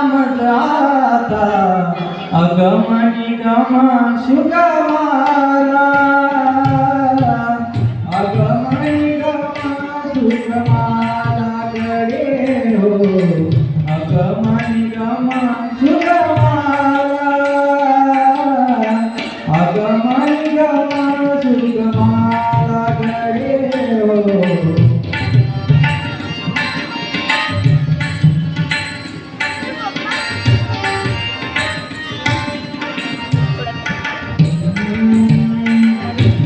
नाम जाता अगमनी गम सुगमाला अगमनी गम सुगमाला गडे हो अगमनी गम सुगमाला अगमनी गम सुगमाला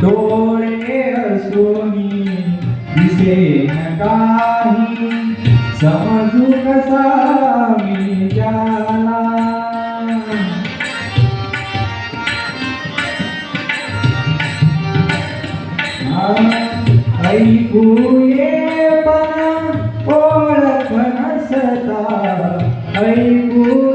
डोळे असोनी दिसे काही समजू कसा मी ज्याला ऐकू ये पण ओळख नसता ऐकू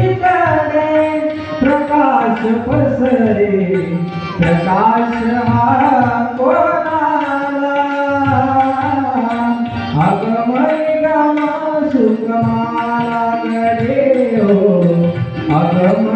पसरे प्रकाश हा कोणाला अगमय गम सुगमाला हो।